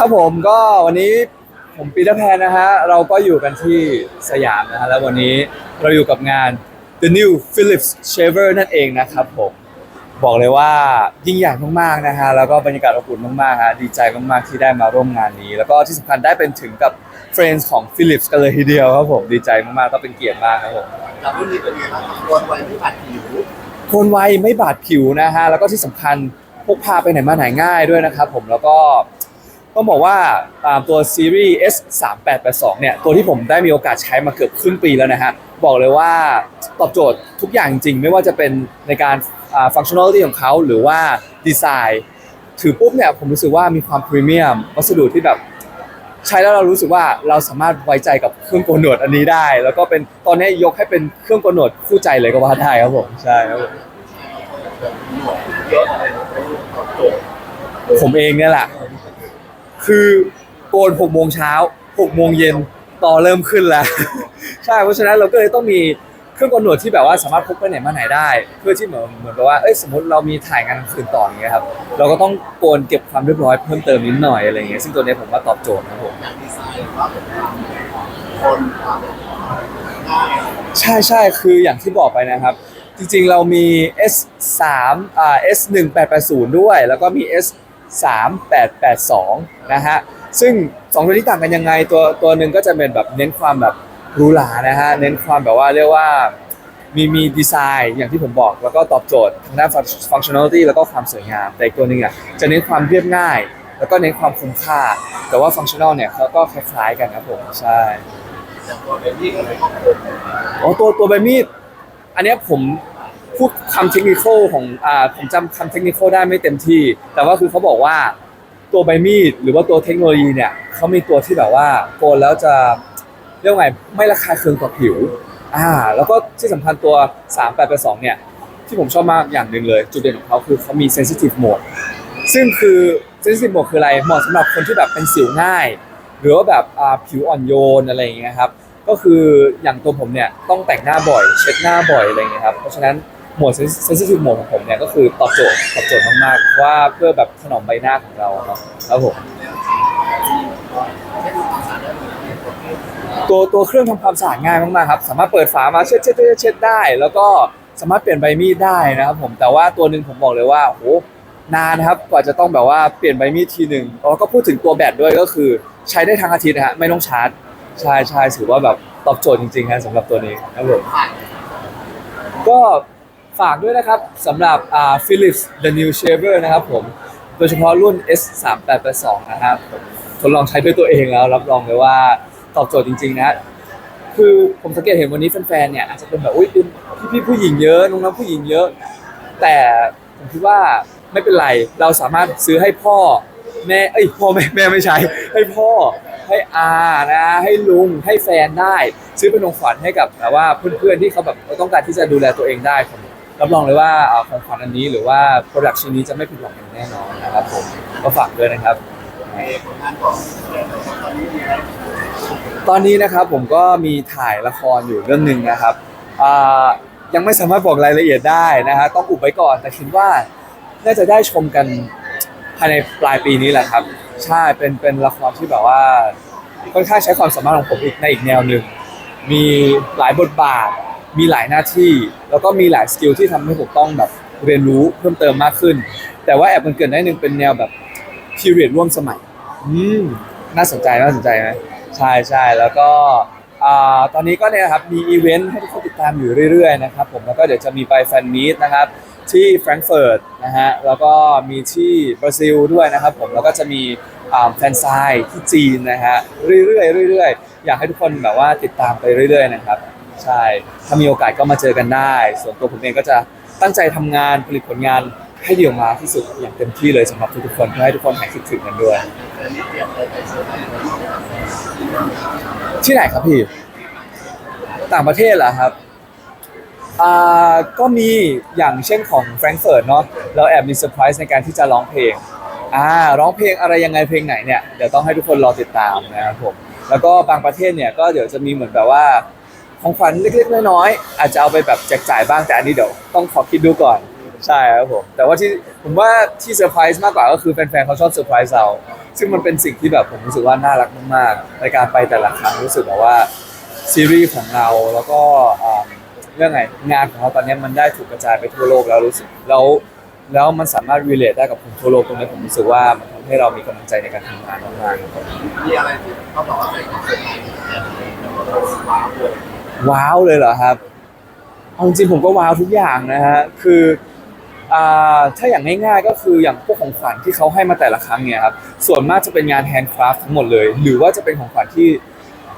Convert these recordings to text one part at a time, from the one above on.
ครับผมก็วันนี้ผมปีเตอร์แพนนะฮะเราก็อยู่กันที่สยามนะฮะแล้ววันนี้เราอยู่กับงาน The New Philips Shaver นั่นเองนะครับผมบอกเลยว่ายิ่งใหญ่มากๆนะฮะแล้วก็บรรยากาศอบอุ่นมากๆฮะดีใจมากๆที่ได้มาร่วมงานนี้ แล้วก็ที่สำคัญได้เป็นถึงกับ Friends ของ Philips กันเลยทีเดียวครับผมดีใจมากๆก็เป็นเกียรติมากครับผมกับรุ่นนี้เป็นไงบ้างตัวไวไม่บาดผิวโคนไวไม่บาดผิวนะฮะแล้วก็ที่สำคัญพกพาไปไหนมาไหนง่ายด้วยนะครับผมแล้วก็ ต้องบอกว่าตามตัวซีรีส์ S 3 8 8 2เนี่ยตัวที่ผมได้มีโอกาสใช้มาเกือบครึ่งปีแล้วนะฮะบอกเลยว่าตอบโจทย์ทุกอย่างจริง ไม่ว่าจะเป็นในการฟังชั่นอลที่ของเขาหรือว่าดีไซน์ถือปุ๊บเนี่ยผมรู้สึกว่ามีความพรีเมียมวัสดุที่แบบใช้แล้วเรารู้สึกว่าเราสามารถไว้ใจกับเครื่องโกนหนวดอันนี้ได้ แล้วก็เป็นตอนนี้ยกให้เป็นเครื่องโกนหนวดคู่ใจเลยก็ว่าได้ครับผมใช่ครับผมผมเองเนี่ยแหละ คือโกนหกโมงเช้าหกโมงเย็นต่อเริ่มขึ้นแล้ว ใช่เพราะฉะนั้นเราก็เลยต้องมีเครื่องกนหนดที่แบบว่าสามารถพกไปไหนมาไหนได้ เพื่อที่เหมือนเหมือนกับว่าเอ้ยสมมติเรามีถ่ายงานกลางคืนต่ออย่างเงี้ยครับเราก็ต้องโกนเก็บความเรียบร้อยเพิ่มเติมนิดหน่อยอะไรเงี้ยซึ่งตัวเนี้ยผมว่าตอบโจทย์ครับผมใช่ใช่คืออย่างที่บอกไปนะครับ จริงๆเรามี S 3 อ่า S 1 8 8 0 ด้วย แล้วก็มี S 3 8 8 2 นะฮะ ซึ่งสองตัวนี้ต่างกันยังไง ตัวตัวหนึ่งก็จะเป็นแบบเน้นความแบบหรูหรานะฮะ เน้นความแบบว่าเรียกว่ามีมีดีไซน์อย่างที่ผมบอก แล้วก็ตอบโจทย์ทางด้านฟังชั่นอลิตี้แล้วก็ความสวยงาม แต่อีกตัวหนึ่งอะจะเน้นความเรียบง่าย แล้วก็เน้นความคุ้มค่า แต่ว่าฟังชั่นอลเนี่ยเขาก็คล้ายๆกันครับผม ใช่อย่างตัวเป็นที่อะไรอ๋อตัวตัวใบมีดอันเนี้ยผม พูดคำเทคนิคของอ่าผมจำคำเทคนิคได้ไม่เต็มที่ แต่ว่าคือเขาบอกว่าตัวใบมีดหรือว่าตัวเทคโนโลยีเนี่ยเขามีตัวที่แบบว่าโกนแล้วจะเรียกว่าไงไม่ระคายเคืองต่อผิวอ่าแล้วก็ที่สำคัญตัว 3 8 8 2เนี่ยที่ผมชอบมากอย่างหนึ่งเลย จุดเด่นของเขาคือเขามี sensitive mode ซึ่งคือ sensitive mode คืออะไรเหมาะสำหรับคนที่แบบเป็นสิวง่าย หรือว่าแบบอ่าผิวอ่อนโยนอะไรอย่างเงี้ยครับก็คืออย่างตัวผมเนี่ยต้องแต่งหน้าบ่อย เช็ดหน้าบ่อยอะไรอย่างเงี้ยครับเพราะฉะนั้น หมวด sensitive mode ของผมเนี่ยก็คือตอบโจทย์ตอบโจทย์มากๆว่าเพื่อแบบถนอมใบหน้าของเราเนาะครับผมตัวตัวเครื่องทำความสะอาดง่ายมากๆครับสามารถเปิดฝามาเช็ดเช็ดเช็ดเช็ดได้ แล้วก็สามารถเปลี่ยนใบมีดได้นะครับผมแต่ว่าตัวหนึ่งผมบอกเลยว่าโหนานนะครับกว่าจะต้องแบบว่าเปลี่ยนใบมีดทีหนึ่งแล้วก็พูดถึงตัวแบตด้วยก็คือใช้ได้ทั้งอาทิตย์นะฮะไม่ต้องชาร์จใช่ใช่ถือว่าแบบตอบโจทย์จริงๆนะสำหรับตัวนี้ครับผมก็ ฝากด้วยนะครับสำหรับอ่า Philips The New Shaver นะครับผม โดยเฉพาะรุ่น S 3 8 8 2นะครับผมทดลองใช้ด้วยตัวเองแล้ว รับรองเลยว่าตอบโจทย์จริง ๆ นะ คือผมสังเกตเห็นวันนี้แฟนๆเนี่ยอาจจะเป็นแบบอุ้ยพี่ๆผู้หญิงเยอะน้องๆผู้หญิงเยอะ แต่ผมคิดว่าไม่เป็นไรเราสามารถซื้อให้พ่อแม่เอ้ยพ่อแม่แม่ไม่ใช้ ให้พ่อให้อานะให้ลุงให้แฟนได้ ซื้อเป็นของขวัญให้กับแบบว่าเพื่อนๆที่เขาแบบต้องการที่จะดูแลตัวเองได้ผม รับรองเลยว่าเอ่อของขวัญอันนี้หรือว่าโปรดักชิ้นนี้จะไม่ผิดหวังอย่างแน่นอนนะครับผมก็ฝากด้วยนะครับตอนนี้มีอะไรตอนนี้นะครับผมก็มีถ่ายละครอยู่เรื่องหนึ่งนะครับอ่ายังไม่สามารถบอกรายละเอียดได้นะฮะต้องอุบไว้ก่อนแต่คิดว่าน่าจะได้ชมกันภายในปลายปีนี้แหละครับ ใช่เป็นเป็นละครที่แบบว่าค่อนข้างใช้ความสามารถของผมอีกในอีกแนวหนึ่งมีหลายบทบาท มีหลายหน้าที่ แล้วก็มีหลายสกิลที่ทำให้ผมต้องแบบเรียนรู้เพิ่มเติมมากขึ้น แต่ว่าแอบมันเกิดได้หนึ่งเป็นแนวแบบพีเรียดร่วมสมัย อืมน่าสนใจน่าสนใจไหมใช่ใช่แล้วก็อตอนนี้ก็เนี่ยครับมีอีเวนต์ให้ทุกคนติดตามอยู่เรื่อยๆนะครับผมแล้วก็เดี๋ยวจะมีไปแฟนมีตนะครับที่แฟรงก์เฟิร์ตนะฮะแล้วก็มีที่บราซิลด้วยนะครับผมแล้วก็จะมีแฟนไซน์ที่จีนนะฮะเรื่อยๆเรื่อยๆ อยากให้ทุกคนแบบว่าติดตามไปเรื่อยๆนะครับ ใช่ ถ้ามีโอกาสก็มาเจอกันได้ ส่วนตัวผมเองก็จะตั้งใจทำงานผลิตผลงานให้ดีออกมาที่สุดอย่างเต็มที่เลยสำหรับทุกๆคนเพื่อให้ทุกคนหายคิดถึงกันด้วย ที่ไหนครับพี่ ต่างประเทศเหรอครับ อ่าก็มีอย่างเช่นของแฟรงก์เฟิร์ตเนาะเราแอบมีเซอร์ไพรส์ในการที่จะร้องเพลงอ่าร้องเพลงอะไรยังไงเพลงไหนเนี่ยเดี๋ยวต้องให้ทุกคนรอติดตามนะครับผมแล้วก็บางประเทศเนี่ยก็เดี๋ยวจะมีเหมือนแบบว่า ของขวัญเล็กๆน้อยๆอาจจะเอาไปแบบแจกจ่ายบ้างแต่อันนี้เดี๋ยวต้องขอคิดดูก่อนใช่ครับผมแต่ว่าที่ผมว่าที่เซอร์ไพรส์มากกว่าก็คือแฟนๆเขาชอบเซอร์ไพรส์เราซึ่งมันเป็นสิ่งที่แบบผมรู้สึกว่าน่ารักมากๆในการไปแต่ละครั้งรู้สึกแบบว่าซีรีส์ของเราแล้วก็เรื่องไงงานของเราตอนนี้มันได้ถูกกระจายไปทั่วโลกแล้วรู้สึกแล้วแล้วมันสามารถ relate ได้กับคนทั่วโลกตรงนี้ผมรู้สึกว่ามันทำให้เรามีกำลังใจในการทำงานมากๆมีอะไรที่เขาบอกว่าเป็นของคนไทยว้าวเลย ว้าวเลยเหรอครับเอาจริงผมก็ว้าวทุกอย่างนะฮะคืออถ้าอย่างง่ายๆก็คืออย่างพวกของขวัญที่เขาให้มาแต่ละครั้งเนี่ยครับส่วนมากจะเป็นงานแฮนด์คราฟทั้งหมดเลย หรือว่าจะเป็นของขวัญที่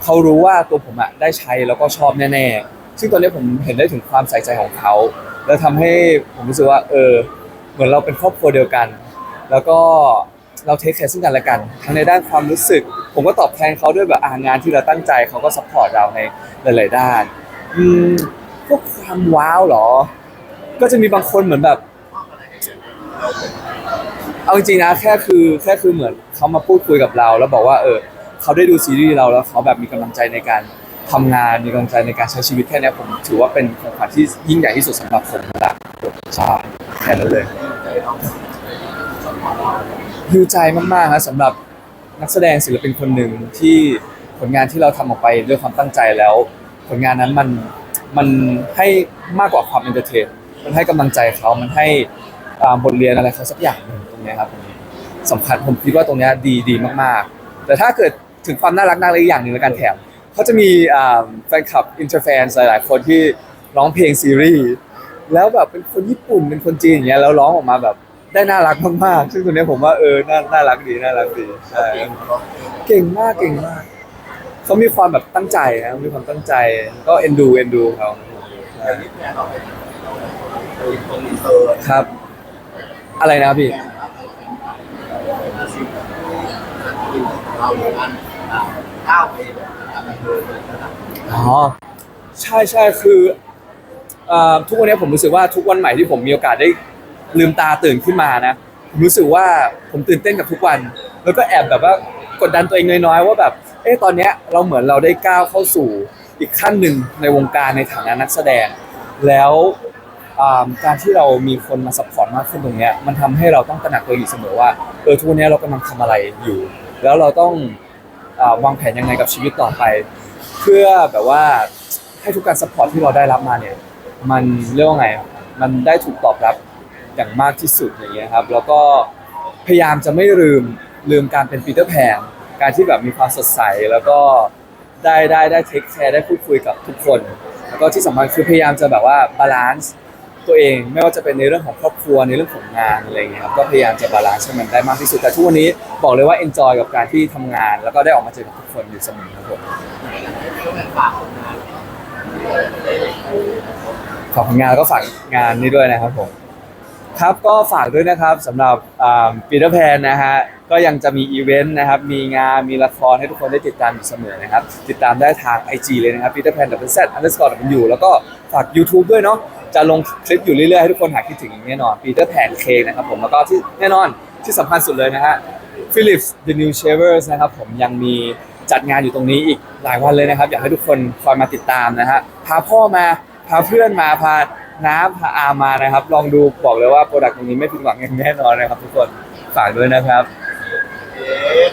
เขารู้ว่าตัวผมอะได้ใช้แล้วก็ชอบแน่ๆ ซึ่งตอนนี้ผมเห็นได้ถึงความใส่ใจของเขา แล้วทำให้ผมรู้สึกว่าเออเหมือนเราเป็นครอบครัวเดียวกัน แล้วก็เราเทคแคร์ซึ่งกันและกัน ทั้งในด้านความรู้สึก ผมก็ตอบแทนเขาด้วยแบบอ่างานที่เราตั้งใจเขาก็ซัพพอร์ตเราในหลายๆด้านอืมพวกความว้าวเหรอ ก็จะมีบางคนเหมือนแบบ เอาจริงๆนะแค่คือแค่คือเหมือนเขามาพูดคุยกับเรา แล้วบอกว่าเออเขาได้ดูซีรีส์เราแล้วเขาแบบมีกำลังใจในการทำงานมีกำลังใจในการใช้ชีวิตแค่นี้ผมถือว่าเป็นของขวัญที่ยิ่งใหญ่ที่สุดสำหรับผมนะใช่แค่นั้นเลยฮิวใจมากๆนะสำหรับ นักแสดงศิลปินคนหนึ่งที่ผลงานที่เราทำออกไปด้วยความตั้งใจแล้ว ผลงานนั้นมันมันให้มากกว่าความเอนเตอร์เทนมันให้กำลังใจเขามันให้บทเรียนอะไรเขาสักอย่างหนึ่งตรงนี้ครับสำคัญผมคิดว่าตรงนี้ดีดีมากๆ แต่ถ้าเกิดถึงความน่ารักน่ารักอีกอย่างหนึ่งแล้วกันแถมเขาจะมีแฟนคลับอินเตอร์แฟนหลายๆคนที่ร้องเพลงซีรีส์แล้วแบบเป็นคนญี่ปุ่นเป็นคนจีนอย่างเงี้ยแล้วร้องออกมาแบบ ได้น่ารักมากๆซึ่งตรงนี้ผมว่าเออน่าน่ารักดีน่ารักดีใช่เก่งมากเก่งมากเขามีความแบบตั้งใจนะมีความตั้งใจ ก็เอ็นดูเอ็นดูเขาอย่างนี้เนี่ยเราเป็นเราเป็นคนอินเตอร์ครับ อะไรนะพี่เราอ๋อใช่ใช่คืออ่อทุกวันนี้ผมรู้สึกว่าทุกวันใหม่ที่ผมมีโอกาสได้ ลืมตาตื่นขึ้นมานะผมรู้สึกว่าผมตื่นเต้นกับทุกวัน แล้วก็แอบแบบว่ากดดันตัวเองน้อยๆว่าแบบเอ๊ะตอนเนี้ยเราเหมือนเราได้ก้าวเข้าสู่อีกขั้นหนึ่งในวงการในฐานะนักแสดง แล้วการที่เรามีคนมาซัพพอร์ตมากขึ้นตรงเนี้ยมันทำให้เราต้องตระหนักตัวเองอยู่เสมอว่าเออทุกวันนี้เรากำลังทำอะไรอยู่ แล้วเราต้องอวางแผนยังไงกับชีวิตต่อไป เพื่อแบบว่าให้ทุกการซัพพอร์ตที่เราได้รับมาเนี่ยมันเรียกว่าไงมันได้ถูกตอบรับ อย่างมากที่สุดอย่างเงี้ยครับ แล้วก็พยายามจะไม่ลืมลืมการเป็นปีเตอร์แพนการที่แบบมีความสดใสแล้วก็ได้ได้ได้เทคแคร์ได้พูดคุยกับทุกคน แล้วก็ที่สำคัญคือพยายามจะแบบว่าบาลานซ์ตัวเองไม่ว่าจะเป็นในเรื่องของครอบครัวในเรื่องของงานอะไรเงี้ยครับก็พยายามจะบาลานซ์ให้มันได้มากที่สุดแต่ทุกวันนี้บอกเลยว่าเอนจอยกับการที่ทำงาน แล้วก็ได้ออกมาเจอกับทุกคนอยู่เสมอครับผมฝากผลงานฝากผลงานแล้วก็ฝากงานนี้ด้วยนะครับผม ครับก็ฝากด้วยนะครับสำหรับปีเตอร์แพนนะฮะก็ยังจะมีอีเวนต์นะครับ มีงานมีละครให้ทุกคนได้ติดตามอยู่เสมอนะครับ ติดตามได้ทาง IG เลยนะครับ Peter Pan W Z underscore W แล้วก็ฝาก YouTube ด้วยเนาะจะลงคลิปอยู่เรื่อยๆ ให้ทุกคนหาคิดถึงแน่นอน Peter Pan K นเคนะครับผมแล้วก็ที่แน่นอนที่สำคัญสุดเลยนะฮะ Philips The New Shavers นะครับผมยังมีจัดงานอยู่ตรงนี้อีกหลายวันเลยนะครับ อยากให้ทุกคนคอยมาติดตามนะฮะพาพ่อมาพาเพื่อนมาพา น้ำพาอามานะครับ ลองดูบอกเลยว่าโปรดักต์ตรงนี้ไม่ผิดหวังอย่างแน่นอนนะครับ ทุกคนฝากด้วยนะครับ เอ๊ะ